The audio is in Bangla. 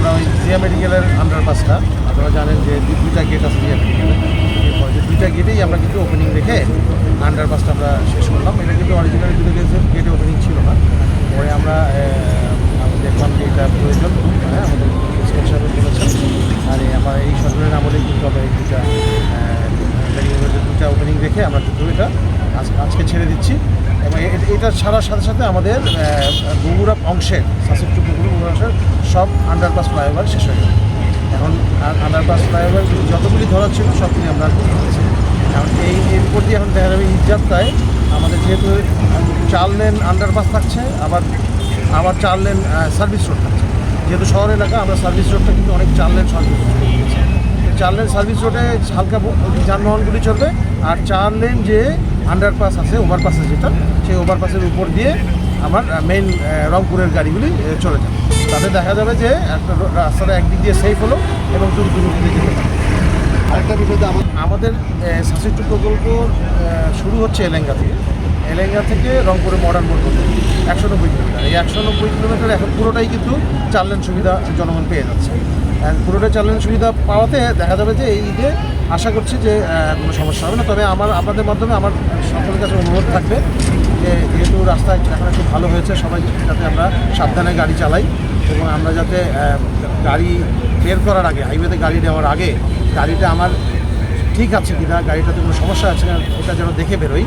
আমরা ওই জিয়া মেডিকেলের আন্ডারপাসটা আপনারা জানেন যে দুইটা গেট আছে জিয়া মেডিকেলের দুইটা গেটেই আমরা কিন্তু ওপেনিং রেখে আন্ডারপাসটা আমরা শেষ করলাম। এটা কিন্তু অরিজিনাল দুটো গেটে ওপেনিং ছিল না। পরে আমরা আমি দেখলাম যে এটা প্রয়োজন। হ্যাঁ আমাদের স্টেট সাহেব বলেছেন আর এই আমার এই সরকারের আমলেই কিন্তু আমরা এই দুটা দুটা ওপেনিং রেখে আমরা কিন্তু এটা আজ- আজকে ছেড়ে দিচ্ছি। এবং এটা ছাড়ার সাথে সাথে আমাদের বগুড়া বগুড়া বগুড়া অংশের সব আন্ডারপাস ফ্লাইওভার শেষ হয়ে গেছে এখন আন্ডারপাস ফ্লাইওভার যতগুলি ধরা ছিল, সবগুলি আমরা করেছি এখন এই এর উপর দিয়ে এখন দেখা যাবে ঈদযাত্রায় আমাদের যেহেতু চার লেন আন্ডারপাস থাকছে, আবার আবার চার লেন সার্ভিস রোড থাকছে। যেহেতু শহর এলাকা, আমরা সার্ভিস রোডটা কিন্তু অনেক চার লেন সার্ভিস চার লেন সার্ভিস রোডে হালকা যানবাহনগুলি চলবে, আর চার লেন যে আন্ডারপাস আছে ওভারপাস যেটা, সেই ওভারপাসের উপর দিয়ে আমার মেইন রংপুরের গাড়িগুলি চলে যায়। তাতে দেখা যাবে যে একটা রাস্তাটা একদিক দিয়ে সেফ হলো এবং দ্রুত দ্রুত যেতে পারবে আরেকটা বিষয় আমা- আমাদের সাসিটু প্রকল্প শুরু হচ্ছে এলেঙ্গা থেকে। এলেঙ্গা থেকে রংপুরে মডার্ন মোড় পর্যন্ত। একশো নব্বই কিলোমিটার। এই একশো নব্বই কিলোমিটার এখন পুরোটাই কিন্তু চার লেন সুবিধা জনগণ পেয়ে যাচ্ছে। পুরোটাই চার লেন সুবিধা পাওয়াতে দেখা যাবে যে এই ঈদে আশা করছি যে কোনো সমস্যা হবে না। তবে আমার আপনাদের মাধ্যমে আমার সকলের কাছে অনুরোধ থাকবে যে যেহেতু রাস্তা এখন একটু ভালো হয়েছে, সবাই যাতে আমরা সাবধানে গাড়ি চালাই এবং আমরা যাতে গাড়ি বের করার আগে হাইওয়েতে গাড়ি দেওয়ার আগে গাড়িটা আমার ঠিক আছে কিনা, গাড়িটাতে কোনো সমস্যা আছে না ওটা যেন দেখে বেরোই।